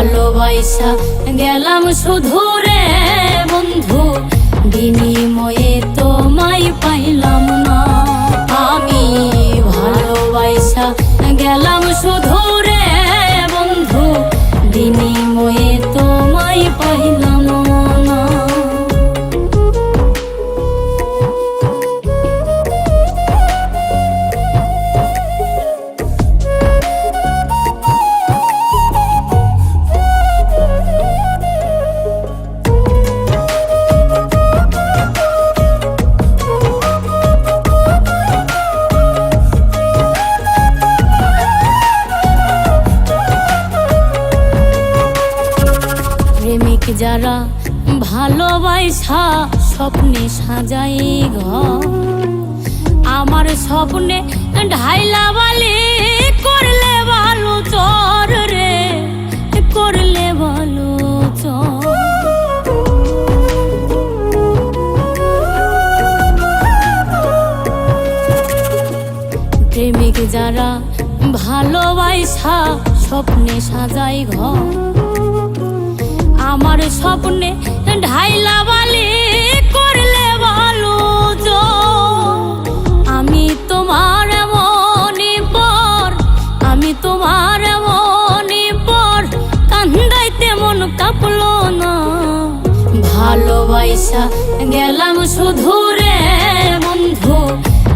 ভালোবাসা গেলাম শুধু রে বন্ধু বিনিময়ে তোমায় পাইলাম। যারা ভালোবাসা স্বপ্নে সাজাই ঘর, আমার স্বপ্নে ঢাইলা বালি করলে ভালো চর রে, করলে ভালো চর। প্রেমিক যারা ভালোবাসা স্বপ্নে সাজাই ঘর আমার স্বপ্নে ঢাইলা বালি করলে ভালো। আমি তোমার মনে পর, আমি তোমার মনে পর, কান্দাইতে মন কাঁপলো না ভালোবাসা গেলাম শুধু রে বন্ধু,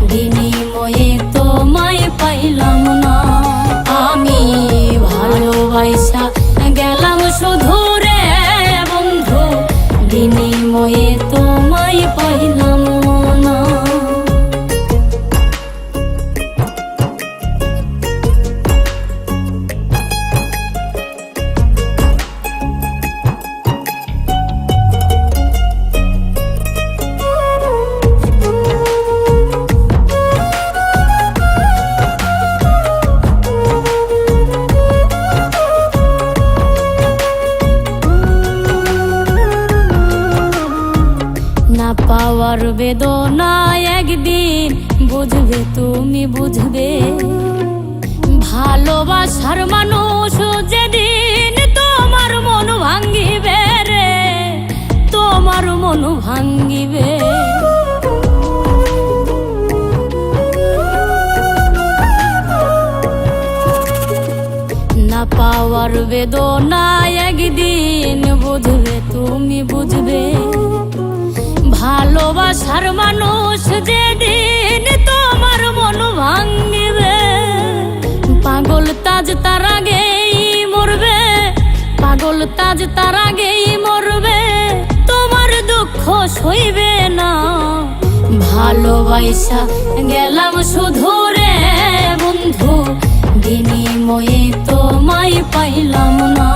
বিনিময়ে তোমায় পাইলাম পাওয়ার বেদনা একদিন বুঝবে তুমি বুঝবে। ভালোবাসার মানুষ যেদিন তোমার মন ভাঙ্গিবে রে, তোমার মন ভাঙ্গিবে। না পাওয়ার বেদনা মানুষ যেদিন তোমার মন ভাঙিবে, পাগল তাজ তার আগেই মরবে, পাগল তাজ তার আগেই মরবে, তোমার দুঃখ সইবে না। ভালোবাসা গেলাম শুধু রে বন্ধু, বিনিময়ে তোমায় পাইলাম না।